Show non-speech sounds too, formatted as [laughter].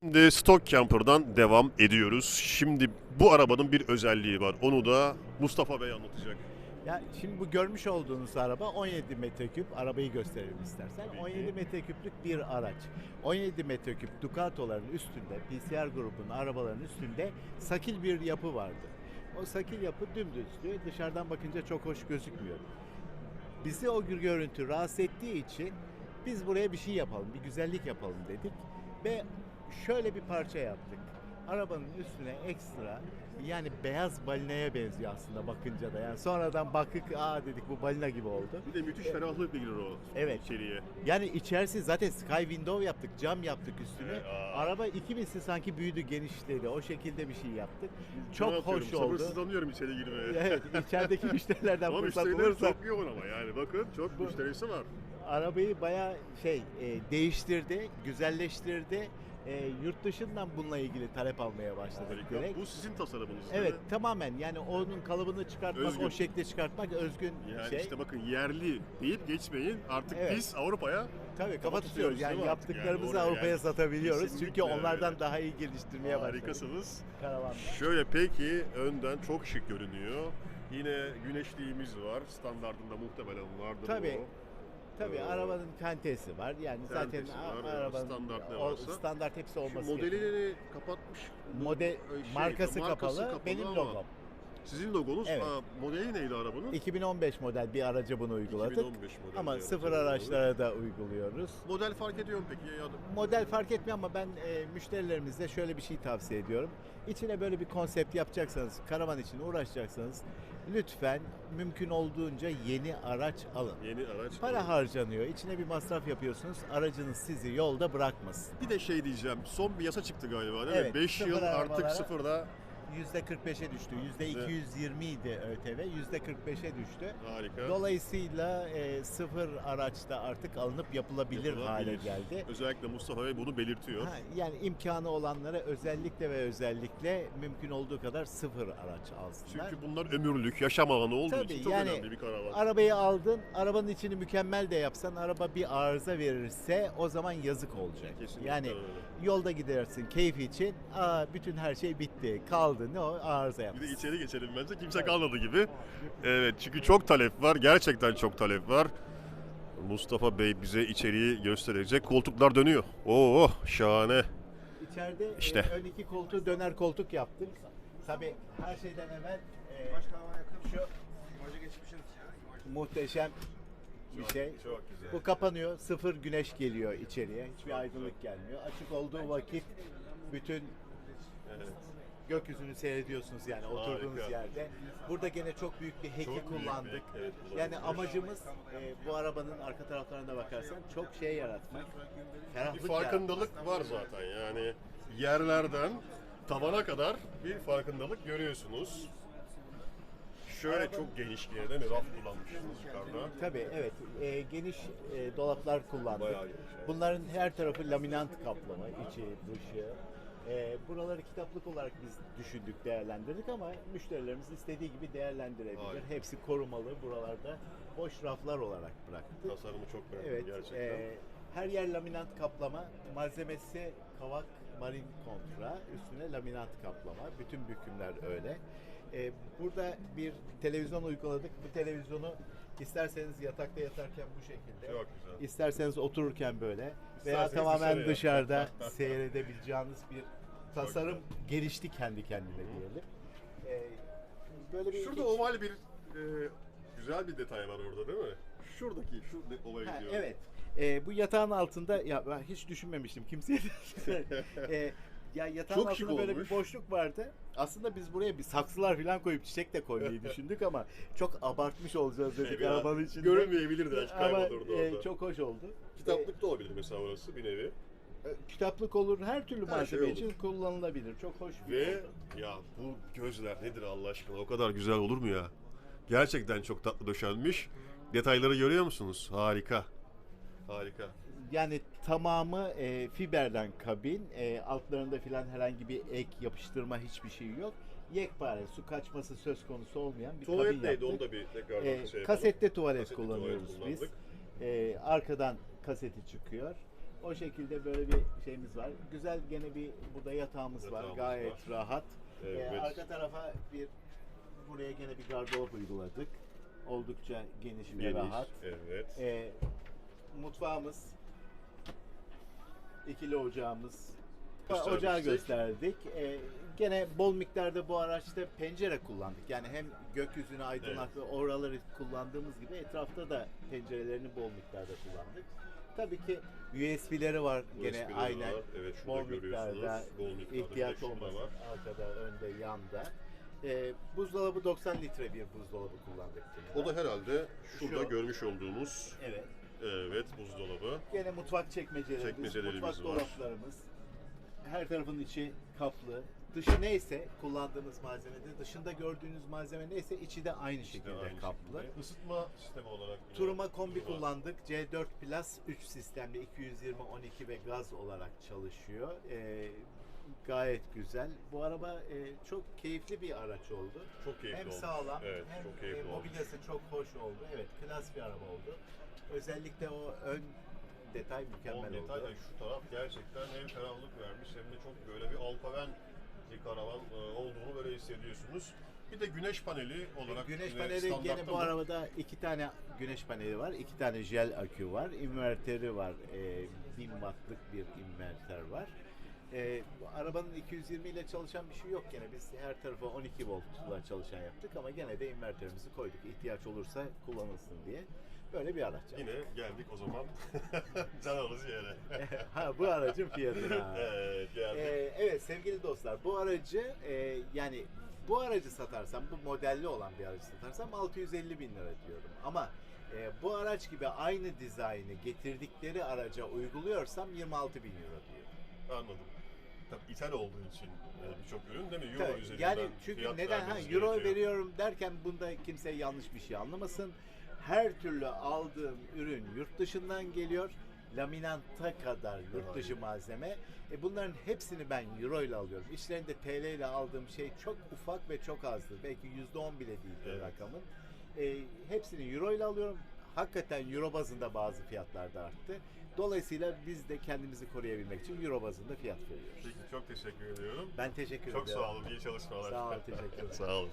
Şimdi Stock Camper'dan devam ediyoruz. Şimdi bu arabanın bir özelliği var. Onu da Mustafa Bey anlatacak. Ya şimdi bu görmüş olduğunuz araba 17 metreküp. Arabayı gösterelim istersen. Tabii ki. 17 metreküplük bir araç. 17 metreküp Ducato'ların üstünde, PCR grubunun arabaların üstünde sakil bir yapı vardı. O sakil yapı dümdüzdü. Dışarıdan bakınca çok hoş gözükmüyor. Bizi o görüntü rahatsız ettiği için biz buraya bir şey yapalım, bir güzellik yapalım dedik. Ve şöyle bir parça yaptık. Arabanın üstüne ekstra yani beyaz balinaya benziyor aslında bakınca da. Yani sonradan bakık aa dedik bu balina gibi oldu. Bir de müthiş ferahlık gelir o Evet. içeriye. Yani içerisi zaten sky window yaptık, cam yaptık üstüne. Evet, aa. Araba iki misli sanki büyüdü, genişledi. O şekilde bir şey yaptık. Ne Çok yapıyorum? hoş oldu. Sabırsızlanıyorum içeri girmeye. [laughs] Evet, içerideki [laughs] müşterilerden Ama fırsat müşteriler bulursak çok yoğun ama yani bakın çok müşterisi var. arabayı bayağı şey e, değiştirdi, güzelleştirdi. E, yurt dışından bununla ilgili talep almaya başladık Harika. direkt. Bu sizin tasarımınız Evet mi? tamamen yani onun kalıbını çıkartmak, Özgün. o şekle çıkartmak özgün Yani şey. işte bakın yerli deyip geçmeyin. Artık Evet. biz Avrupa'ya Tabii kafa tutuyoruz. Yani yaptıklarımızı Yani Avrupa'ya yani satabiliyoruz. Çünkü kesinlikle onlardan öyle. daha iyi geliştirmeye başladık. harikasınız. Karavan. Şöyle peki önden çok şık görünüyor. Yine güneşliğimiz var. Standartında muhtemelen vardır Tabii. o. Tabii Ee, arabanın kantesi var. Yani zaten var, arabanın standart ne varsa. standart hepsi Şu olması gerekiyor. modelini kapatmış. Model Şey, markası, kapalı, benim ama logom. Sizin logonuz. Evet. Aa, modeli neydi arabanın? 2015 model bir araca bunu uyguladık. 2015 model Ama sıfır araçlara da uyguluyoruz. Model fark ediyor mu peki? Ya da- Model fark etmiyor ama ben e, müşterilerimize şöyle bir şey tavsiye ediyorum. İçine böyle bir konsept yapacaksanız, karavan için uğraşacaksanız lütfen mümkün olduğunca yeni araç alın. Yeni araç. Para harcanıyor, içine bir masraf yapıyorsunuz, aracınız sizi yolda bırakmasın. Bir de şey diyeceğim. Son bir yasa çıktı galiba değil Evet, mi? 5 sıfır yıl artık sıfırda. %45'e düştü. %220 idi ÖTV, %45'e düştü. Harika. Dolayısıyla e, sıfır araçta artık alınıp yapılabilir, hale Yapılabilir. geldi. Özellikle Mustafa Bey bunu belirtiyor. Ha, yani imkanı olanlara özellikle ve özellikle mümkün olduğu kadar sıfır araç alsınlar. Çünkü bunlar ömürlük, yaşam alanı olduğu Tabii, için çok yani önemli bir karavan. Arabayı aldın, arabanın içini mükemmel de yapsan araba bir arıza verirse o zaman yazık olacak. Kesinlikle yani öyle. yolda gidersin keyfi için, aa bütün her şey bitti, kaldı ne o arıza Bir yaptı. de içeri geçelim bence kimse kalmadı gibi. Evet çünkü çok talep var. Gerçekten çok talep var. Mustafa Bey bize içeriği gösterecek. Koltuklar dönüyor. Oo şahane. İçeride İşte. e, ön iki koltuğu döner koltuk yaptık. Tabii her şeyden evvel e, şu muhteşem bir şey. Çok güzel. Bu kapanıyor, sıfır güneş geliyor içeriye. Hiçbir aydınlık gelmiyor. Açık olduğu vakit bütün Evet. Gökyüzünü seyrediyorsunuz yani oturduğunuz Harika. yerde. Burada gene çok büyük bir heki Çok büyük bir kullandık. hek, evet, yani amacımız e, bu arabanın arka taraflarına bakarsan çok şey yaratmak. Bir Ferahlık farkındalık var zaten yani yerlerden tavana kadar bir farkındalık görüyorsunuz. Şöyle çok geniş bir yer değil mi? Raf kullanmışsınız yukarıda. Tabii evet e, geniş e, dolaplar kullandık. Geniş, evet. Bunların her tarafı laminant kaplama, içi, dışı. E, buraları kitaplık olarak biz düşündük, değerlendirdik ama müşterilerimiz istediği gibi değerlendirebilir. Harika. Hepsi korumalı buralarda boş raflar olarak bıraktık. Tasarımı çok beğendim Evet, gerçekten. e, her yer laminant kaplama, malzemesi kavak marin kontra, üstüne laminant kaplama, bütün bükümler öyle. E, burada bir televizyon uyguladık. Bu televizyonu isterseniz yatakta yatarken bu şekilde, Çok güzel. isterseniz otururken böyle veya İsterseniz tamamen dışarıya. dışarıda seyredebileceğiniz bir tasarım gelişti kendi kendine diyelim. E, böyle bir Şurada oval bir e, güzel bir detay var orada değil mi? Şuradaki şu de- olaya Ha, gidiyor. evet. Ee, bu yatağın altında ya ben hiç düşünmemiştim kimseye. de- [laughs] Ee, ya yatağın Çok şık altında böyle olmuş. bir boşluk vardı. Aslında biz buraya bir saksılar falan koyup çiçek de koymayı [laughs] düşündük ama çok abartmış olacağız dedik Şey, biraz arabanın içinde. Görünmeyebilir de belki Ama kaybolurdu e, orada. çok hoş oldu. Kitaplık da olabilir mesela orası bir nevi. E, kitaplık olur, her türlü Her malzeme şey için kullanılabilir. Çok hoş bir Ve oldu. ya bu gözler nedir Allah aşkına o kadar güzel olur mu ya? Gerçekten çok tatlı döşenmiş. Detayları görüyor musunuz? Harika. Harika. Yani tamamı e, fiberden kabin. E, altlarında filan herhangi bir ek yapıştırma hiçbir şey yok. Yekpare su kaçması söz konusu olmayan bir kabin Tuvalet neydi yaptık. onu da bir tekrardan E, şey kasette tuvalet Kasetli kullanıyoruz tuvalet biz. E, arkadan kaseti çıkıyor. O şekilde böyle bir şeyimiz var. Güzel gene bir burada yatağımız, var. Yatağımız Gayet rahat. Evet. Ee, arka tarafa bir buraya gene bir gardırop uyguladık. Oldukça geniş ve Geniş. rahat. Evet. Ee, mutfağımız, ikili ocağımız, Göstermiştik. ocağı gösterdik. Ee, gene bol miktarda bu araçta pencere kullandık. Yani hem gökyüzünü aydınlatma oraları kullandığımız gibi etrafta da pencerelerini bol miktarda kullandık. Tabii ki USB'leri var gene USB'leri aynen. var. Evet, şurada bol görüyorsunuz. miktarda, miktarda ihtiyaç olmasın. var. Arkada, önde, yanda. Ee, buzdolabı 90 litre bir buzdolabı kullandık. O da herhalde şurada Şu. görmüş olduğumuz Evet. evet buzdolabı. Gene mutfak çekmecelerimiz, Çekmecelerimiz mutfak var. dolaplarımız. Her tarafın içi kaplı. Dışı neyse kullandığımız malzemede, dışında gördüğünüz malzeme neyse içi de aynı şekilde aynı kaplı. şekilde. Isıtma sistemi olarak. Turuma kombi kullandık. C4 Plus 3 sistemli 220 12 ve gaz olarak çalışıyor. Ee, gayet güzel. Bu araba e, çok keyifli bir araç oldu. Çok keyifli hem olmuş. sağlam Evet, hem çok keyifli e, olmuş. mobilyası çok hoş oldu. Evet, klas bir araba oldu. Özellikle o ön detay mükemmel detay da oldu. şu taraf gerçekten hem ferahlık vermiş hem de çok böyle bir alpaven bir karavan e, olduğunu böyle hissediyorsunuz. Bir de güneş paneli olarak Güneş yine paneli gene bu mı? arabada iki tane güneş paneli var, iki tane jel akü var, inverteri var, e, 1000 wattlık bir inverter var. E, bu arabanın 220 ile çalışan bir şey yok gene. Biz her tarafa 12 voltla çalışan yaptık ama gene de inverterimizi koyduk. ihtiyaç olursa kullanılsın diye. Böyle bir araç. Yine geldik o zaman [laughs] can alıcı yere. [laughs] ha bu aracın fiyatına. evet geldik. Ee, evet sevgili dostlar bu aracı e, yani bu aracı satarsam bu modelli olan bir aracı satarsam 650 bin lira diyorum ama e, bu araç gibi aynı dizaynı getirdikleri araca uyguluyorsam 26 bin euro diyorum. Anladım. Tabii ithal olduğu için e, birçok ürün değil mi? Euro Tabii, üzerinden yani çünkü neden ha euro gerekiyor. veriyorum derken bunda kimse yanlış bir şey anlamasın. Her türlü aldığım ürün yurt dışından geliyor. Laminanta kadar yurt dışı malzeme. E bunların hepsini ben euro ile alıyorum. İçlerinde TL ile aldığım şey çok ufak ve çok azdır. Belki yüzde on bile değil Evet. rakamın. E, hepsini euro ile alıyorum. Hakikaten euro bazında bazı fiyatlar da arttı. Dolayısıyla biz de kendimizi koruyabilmek için euro bazında fiyat veriyoruz. Peki çok teşekkür ediyorum. Ben teşekkür Çok ediyorum. sağ olun. iyi çalışmalar. Sağ ol, teşekkürler. [laughs] sağ olun.